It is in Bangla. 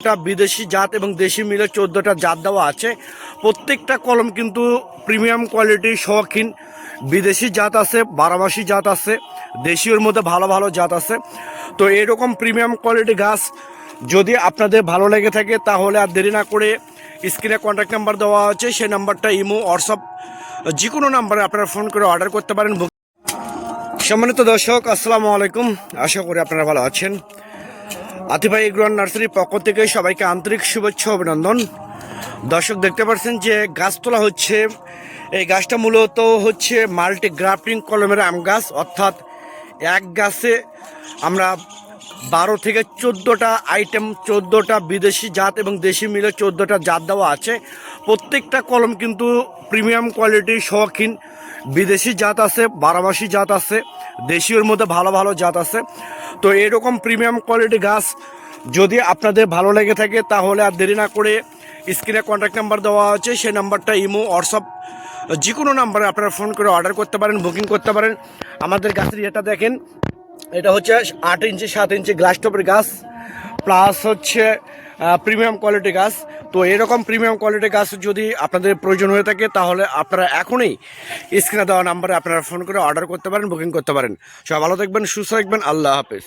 একটা বিদেশি জাত এবং দেশি মিলে চোদ্দোটা জাত দেওয়া আছে। প্রত্যেকটা কলম কিন্তু প্রিমিয়াম কোয়ালিটির শৌখিন। বিদেশি জাত আছে বারামাসি জাত আছে, দেশীয়র মধ্যে ভালো ভালো জাত আছে। তো এরকম প্রিমিয়াম কোয়ালিটি গাছ যদি আপনাদের ভালো লেগে থাকে, তাহলে আর দেরি না করে স্ক্রিনে কন্ট্যাক্ট নাম্বার দেওয়া আছে, সেই নাম্বারটা ইমো হোয়াটসঅ্যাপ যে কোনো নাম্বারে আপনারা ফোন করে অর্ডার করতে পারেন। সম্মানিত দর্শক, আসসালামু আলাইকুম। আশা করি আপনারা ভালো আছেন। আতিভাই এগ্রোয়ান নার্সারির পক্ষ থেকে সবাইকে আন্তরিক শুভেচ্ছা অভিনন্দন। দর্শক, দেখতে পাচ্ছেন যে গাছ তোলা হচ্ছে। এই গাছটা মূলত হচ্ছে মাল্টি গ্রাফটিং কলমের আম গাছ। অর্থাৎ এক গাছে আমরা বারো থেকে চোদ্দোটা আইটেম, চোদ্দোটা বিদেশি জাত এবং দেশি মিলে চোদ্দোটা জাত দেওয়া আছে। প্রত্যেকটা কলম কিন্তু প্রিমিয়াম কোয়ালিটির শৌখিন বিদেশি জাত আছে বারামাসি জাত আছে, দেশীয়র মধ্যে ভালো ভালো জাত আছে। তো এরকম প্রিমিয়াম কোয়ালিটি গাছ যদি আপনাদের ভালো লেগে থাকে, তাহলে আর দেরি না করে স্ক্রিনে কন্ট্যাক্ট নাম্বার দেওয়া আছে, সেই নাম্বারটা ইমো হোয়াটসঅ্যাপ যে কোনো নাম্বারে আপনারা ফোন করে অর্ডার করতে পারেন বুকিং করতে পারেন। আমাদের গাছের এটা দেখেন, এটা হচ্ছে আট ইঞ্চি, সাত ইঞ্চি গ্লাস টপের গাছ প্লাস হচ্ছে প্রিমিয়াম কোয়ালিটি গাছ তো এরকম প্রিমিয়াম কোয়ালিটি গাছ যদি আপনাদের প্রয়োজন হয়ে থাকে, তাহলে আপনারা এখনই স্ক্রিনে দেওয়া নাম্বারে আপনারা ফোন করে অর্ডার করতে পারেন বুকিং করতে পারেন। সবাই ভালো থাকবেন, সুস্থ থাকবেন, আল্লাহ হাফেজ।